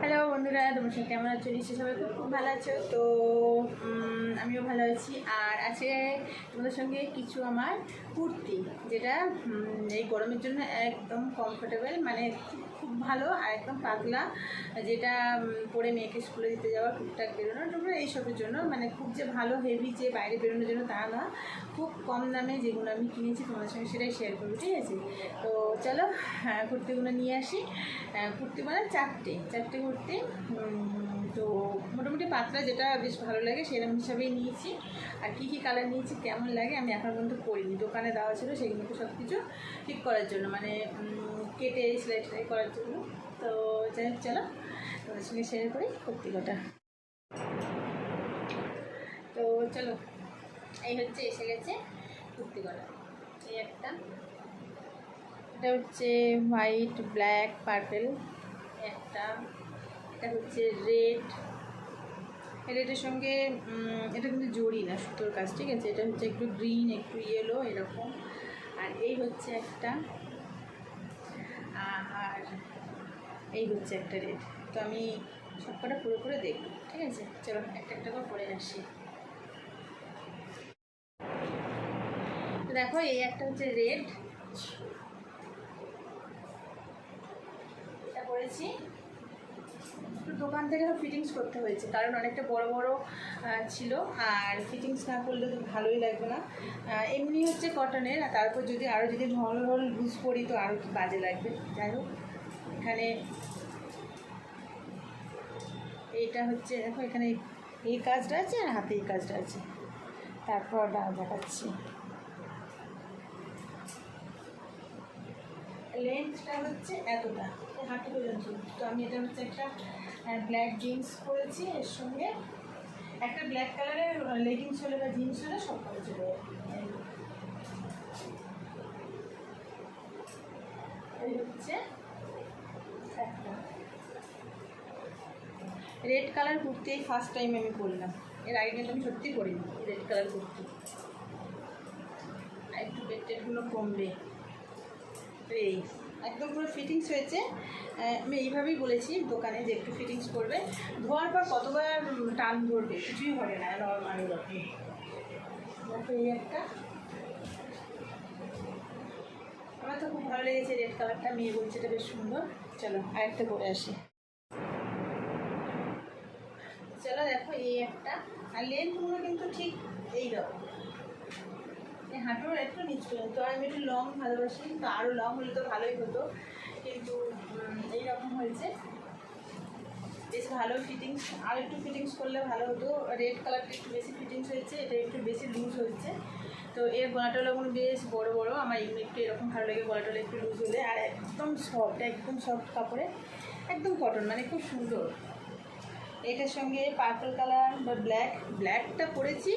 Hello বন্ধুরা, তোমার সঙ্গে কেমন আছো? নিশ্চয়ই সবাই খুব খুব ভালো আছো। তো আমিও ভালো আছি। আর আছে তোমাদের সঙ্গে কিছু আমার কুর্তি, যেটা এই গরমের জন্য একদম কমফোর্টেবল মানে খুব ভালো আর একদম পাতলা, যেটা পরে মেয়েকে স্কুলে দিতে যাওয়া, টুকটাক বেরোনো টুকরো এইসবের জন্য মানে খুব যে ভালো হেভি যে বাইরে বেরোনোর জন্য তা না, খুব কম দামে যেগুলো আমি কিনেছি তোমাদের সঙ্গে সেটাই শেয়ার করব, ঠিক আছে? তো চলো কুর্তিগুলো নিয়ে আসি। কুর্তি মানে চারটে চারটে কুর্তি তো মোটামুটি পাতলা যেটা বেশ ভালো লাগে সেরকম হিসাবেই নিয়েছি। আর কী কী কালার নিয়েছি, কেমন লাগে আমি এখন পর্যন্ত করিনি। দোকানে দেওয়া ছিল সেগুলোকে সব কিছু ঠিক করার জন্য মানে কেটে সেলাই টেলাই করার জন্য। তো যাই হোক, চলো তোমাদের সঙ্গে শেয়ার করি কুর্তি কটা তো চলো, এই হচ্ছে, এসে গেছে কুর্তি কটা এই একটা। এটা হচ্ছে হোয়াইট ব্ল্যাক পার্পেল একটা। এটা হচ্ছে রেড। রেডের সঙ্গে এটা কিন্তু জড়ি না সুতোর কাজ, ঠিক আছে? এটা হচ্ছে একটু গ্রিন, একটু ইয়েলো এরকম। আর এই হচ্ছে একটা আর এই হচ্ছে একটা রেড। তো আমি সবকটা পুরো করে দেখব, ঠিক আছে? চলো, একটা একটা করে পরে আসি। দেখো, এই একটা হচ্ছে রেড। এটা করেছি দোকান থেকে ফিটিংস করতে হয়েছে, কারণ অনেকটা বড় বড় ছিল, আর ফিটিংস না করলে তো ভালোই লাগবে না। এমনি হচ্ছে কটনের আর তারপর যদি আরও যদি ঢল ঢল লুজ করি তো আরও কি বাজে লাগবে। যাই হোক, এখানে এইটা হচ্ছে, দেখো এখানে এই কাজটা আছে আর হাতে এই কাজটা আছে। তারপর দেখাচ্ছি। লেন্থটা হচ্ছে এতটা। হাঁটু পর্যন্ত। তো আমি এটা হচ্ছে একটা ব্ল্যাক জিন্স পরেছি। এর সঙ্গে একটা ব্ল্যাক কালারের লেগিংস হলে বা জিন্স হলে সব করে চলে হচ্ছে একটা। রেড কালার কুর্তি এই ফার্স্ট টাইম আমি পরলাম। এর আগে কিন্তু আমি সত্যি পরিনি রেড কালার কুর্তি। আর একটু পেটেরগুলো কমবে। এই। একদম পুরো ফিটিংস হয়েছে। আমি এইভাবেই বলেছি দোকানে যে একটু ফিটিংস করবে ধোয়ার পর কতবার টান ধরবে কিছুই হবে না নর্মাল এই একটা। আমার তো খুব ভালো লেগেছে রেড কালারটা মেয়ে বলছে এটা বেশ সুন্দর। চলো আরেকটা করে আসি। চলো দেখো এই একটা। আর লেন্থগুলো কিন্তু ঠিক এই রকম। হাঁটুর একটু নিচ পর্যন্ত। আর আমি একটু লং ভালোবাসি, তো আরও লং হলে তো ভালোই হতো। কিন্তু এইরকম হয়েছে। বেশ ভালো ফিটিংস আর একটু ফিটিংস করলে ভালো হতো। রেড কালারটা একটু বেশি ফিটিংস হয়েছে, এটা একটু বেশি লুজ হচ্ছে তো এর গলাটলাগুলো বেশ বড় বড়। আমার এগুলো একটু এরকম ভালো লাগে গলাটলা একটু লুজ হলে। আর একদম সফট একদম সফট কাপড়ে। একদম কটন মানে খুব সুন্দর। এটার সঙ্গে পার্পল কালার বা ব্ল্যাক ব্ল্যাকটা পরেছি।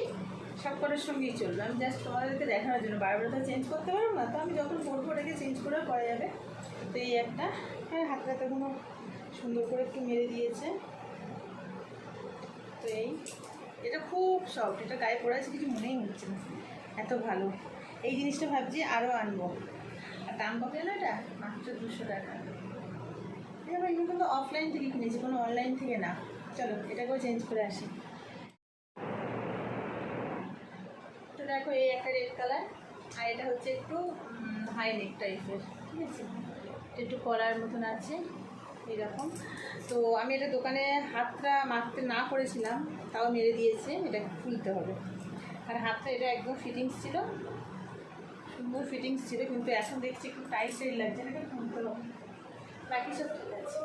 সব কটার সঙ্গেই চলবে। আমি জাস্ট তোমাদেরকে দেখানোর জন্য বারবার তো চেঞ্জ করতে পারব না, তো আমি যখন পরবো রেখে চেঞ্জ করে করা যাবে। তো এই একটা হ্যাঁ হাত হাতাগুলো সুন্দর করে একটু মেরে দিয়েছে। তো এই, এটা খুব সফট এটা গায়ে পড়ে আছে কিছু মনেই হচ্ছে না, এত ভালো। এই জিনিসটা ভাবছি আরও আনব। আর দাম কত না এটা? মাত্র দুশো টাকা। এটা আমি কিন্তু অফলাইন থেকে কিনেছি, কোনো অনলাইন থেকে না। চলো, এটাকেও চেঞ্জ করে আসি তো দেখো এই একটা রেড কালার আর এটা হচ্ছে একটু হাই নেক টাইপের ঠিক আছে? একটু কলার মতন আছে, এরকম। তো আমি এটা দোকানে হাতটা মারতে না করেছিলাম, তাও মেরে দিয়েছে, এটা খুলতে হবে। আর হাতটা, এটা একদম ফিটিংস ছিল, সুন্দর ফিটিংস ছিল, কিন্তু এখন দেখছি একটু টাইট টাইট লাগছে না এটা খুলতে হবে। বাকি সব ঠিক আছে।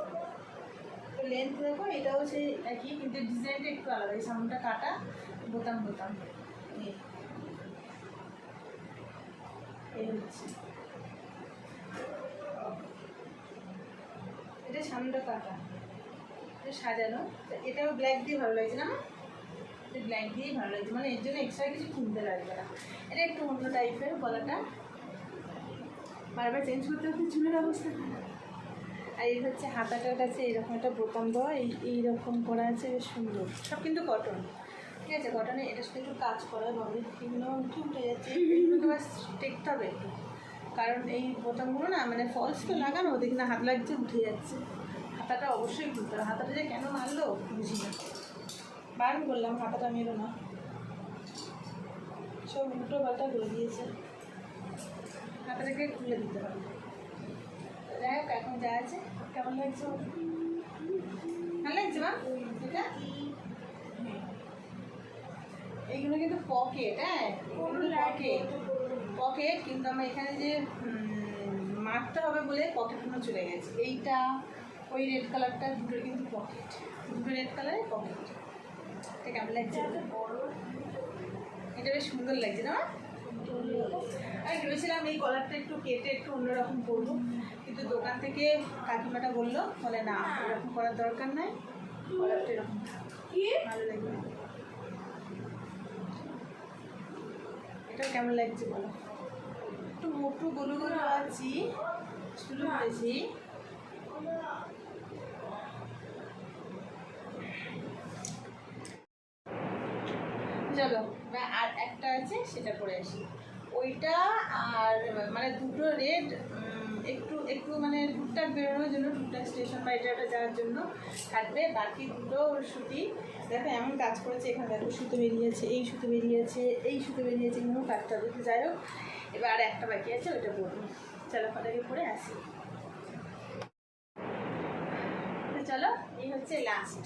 তো লেন্থ দেখো, এটাও সেই একই, কিন্তু ডিজাইনটা একটু আলাদা, এই সামনটা কাটা, বোতাম বোতাম। হচ্ছে এটা সামনটা কাটা এটা সাজানো। এটাও ব্ল্যাক দিয়ে ভালো লাগছে না ব্ল্যাক দিয়েই ভালো লাগছে। মানে এর জন্য এক্সট্রা কিছু কিনতে লাগবে না। এটা একটু অন্য টাইপের গলাটা। বারবার চেঞ্জ করতে করতে চুলের অবস্থা। আর এই হচ্ছে হাতাটার কাছে এরকম একটা বোতাম দেওয়া। এই, এইরকম করা আছে, বেশ সুন্দর। সব কিন্তু কটন ঠিক আছে কটনে এটা একটু কাজ করা হবে এগুলো একটু উঠে যাচ্ছে টেকতে হবে কারণ এই বোতামগুলো না মানে ফলস তো লাগানো দেখি না হাত লাগছে, উঠে যাচ্ছে। হাতাটা অবশ্যই খুলতে হবে। হাতাটা যে কেন মারলো, বুঝি না। বারণ করলাম, হাতাটা মেরো না। সব উল্টো পাল্টা করে দিয়েছে। হাতাটাকে খুলে দিতে হবে। যাই এখন যা আছে, কেমন লাগছে? ভালো লাগছে, মা? এটা? এইগুলো কিন্তু পকেট হ্যাঁ? পকেট পকেট কিন্তু আমার এখানে যে মারতে হবে বলে পকেটগুলো চলে গেছে। এইটা ওই রেড কালারটা দুটোর কিন্তু পকেট দুটো রেড কালারের পকেট এটা কেমন লাগছে? এটা বেশ সুন্দর লাগছে না আমি ভেবেছিলাম এই কলারটা একটু কেটে একটু অন্যরকম করব। কিন্তু দোকান থেকে কাকিমাটা বলল বলে না এরকম করার দরকার নাই। কলারটা এরকম ভালো লাগবে এটা কেমন লাগছে বলো? একটু মোটু গলু গলু আছি। শুরু করেছি। চলো আর একটা আছে সেটা করে আসি। ওইটা আর মানে দুটো রেড একটু একটু মানে টুকটাক বেরোনোর জন্য টুকটাক স্টেশন বা এটা যাওয়ার জন্য থাকবে। বাকি দুটো সুতি দেখো, এমন কাজ করেছে এখানে। দেখো, সুতো বেরিয়েছে, এই সুতো বেরিয়েছে, এই সুতো বেরিয়েছে এগুলো কাটতে হবে তো যাই হোক। এবার আর একটা বাকি আছে, ওইটা করব চলো ফটাকে পরে আসি। চলো, এই হচ্ছে লাস্ট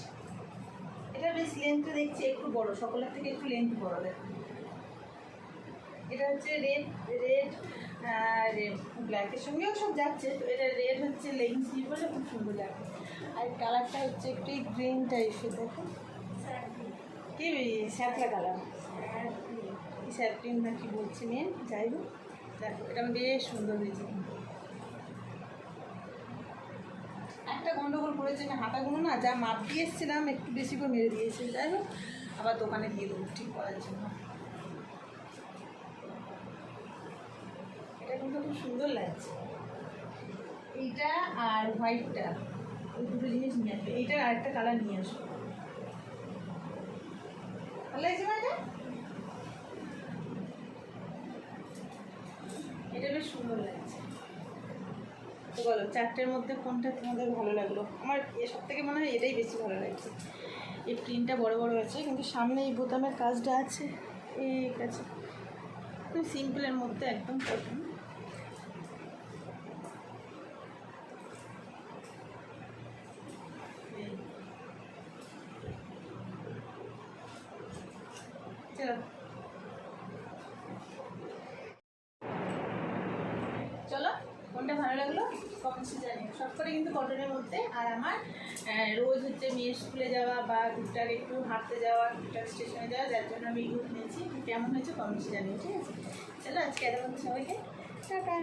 এটা বেশ লেন্থটা দেখছি, একটু বড়। সকলের থেকে একটু লেন্থ বড়, দেখো। এটা হচ্ছে রেড রেড ব্ল্যাকের সঙ্গেও সব যাচ্ছে, তো এটা রেড হচ্ছে লেগিংস বলে খুব সুন্দর লাগে আর কালারটা হচ্ছে একটু গ্রিন টাইপের দেখো। কি স্যাপলা কালার স্যাপলিন না কি বলছে মেন যাই হোক দেখো এটা বেশ সুন্দর হয়েছে। একটা গন্ডগোল করেছে না হাতাগুলো না যা মাপ দিয়ে এসেছিলাম, একটু বেশি করে মেরে দিয়েছে। যাই হোক, আবার দোকানে দিয়ে দেবো, ঠিক করার জন্য এটা কিন্তু খুব সুন্দর লাগছে। এইটা আর হোয়াইটটা ওই দুটো জিনিস নিয়ে আসবে। এইটার আরেকটা কালার নিয়ে আসবে। ভালো লাগছে মা এটা বেশ সুন্দর লাগছে। তো বলো, চারটের মধ্যে কোনটা তোমাদের ভালো লাগল? আমার সব থেকে মনে হয় এটাই বেশি ভালো লাগছে। এই প্রিন্টটা বড় বড় আছে, কিন্তু সামনে এই বোতামের কাজটা আছে। এই কাছে। সিম্পলের মধ্যে একদম কটন চলো চলো কোনটা লাগল কমেন্টসে সব কিন্তু কটনের মধ্যে। আর আমার রোজ হচ্ছে মেয়ের স্কুলে যাওয়া বা টুকটাক একটু হাঁটতে যাওয়া, টুকটাক স্টেশনে যাওয়া, যার জন্য আমি এগুলো নিয়েছি। কেমন হয়েছে কমেন্টসে জানিও, ঠিক আছে? চলো আজকে এতক্ষণ সবাইকে। টাটা।